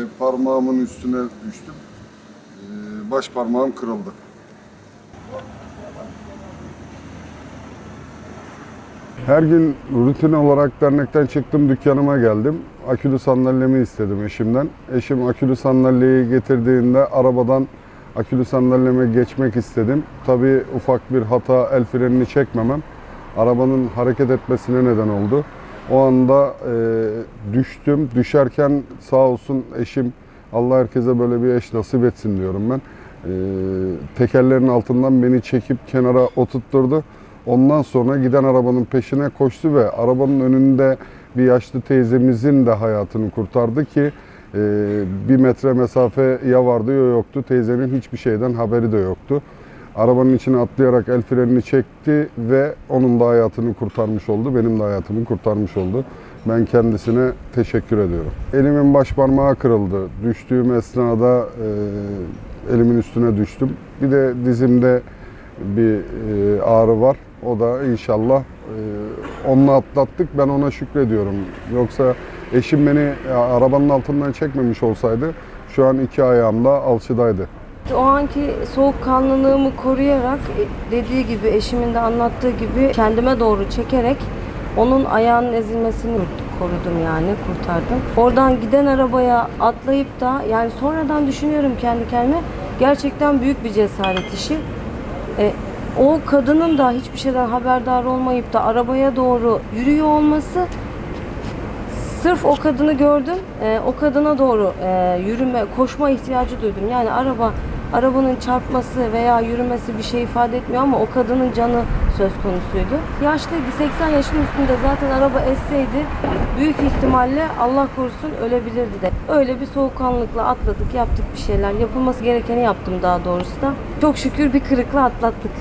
E, Parmağımın üstüne düştüm. E, Baş parmağım kırıldı. Her gün rutin olarak dernekten çıktım, dükkanıma geldim. Akülü sandalyemi istedim eşimden. Eşim akülü sandalyeyi getirdiğinde arabadan akülü sandalyeme geçmek istedim. Tabii ufak bir hata el frenini çekmemem arabanın hareket etmesine neden oldu. O anda e, düştüm. Düşerken sağ olsun eşim Allah herkese böyle bir eş nasip etsin diyorum ben. E, tekerlerin altından beni çekip kenara oturtturdu. Ondan sonra giden arabanın peşine koştu ve arabanın önünde bir yaşlı teyzemizin de hayatını kurtardı ki e, bir metre mesafe ya vardı ya yoktu. Teyzenin hiçbir şeyden haberi de yoktu. Arabanın içine atlayarak el frenini çekti ve onun da hayatını kurtarmış oldu. Benim de hayatımı kurtarmış oldu. Ben kendisine teşekkür ediyorum. Elimin baş parmağı kırıldı. Düştüğüm esnada e, elimin üstüne düştüm. Bir de dizimde bir e, ağrı var. O da inşallah e, onunla atlattık. Ben ona şükrediyorum. Yoksa eşim beni e, arabanın altından çekmemiş olsaydı şu an iki ayağım da alçıdaydı. O anki soğukkanlılığımı koruyarak e, dediği gibi eşimin de anlattığı gibi kendime doğru çekerek onun ayağının ezilmesini korudum yani kurtardım. Oradan giden arabaya atlayıp da yani sonradan düşünüyorum kendi kendime gerçekten büyük bir cesaret işi. E, o kadının da hiçbir şeyden haberdar olmayıp da arabaya doğru yürüyor olması Sırf o kadını gördüm, e, o kadına doğru e, yürüme, koşma ihtiyacı duydum. Yani araba, arabanın çarpması veya yürümesi bir şey ifade etmiyor ama o kadının canı söz konusuydu. Yaşlıydı, 80 yaşın üstünde zaten araba esseydi büyük ihtimalle Allah korusun ölebilirdi de. Öyle bir soğukkanlılıkla atladık, yaptık bir şeyler. Yapılması gerekeni yaptım daha doğrusu da. Çok şükür bir kırıkla atlattık.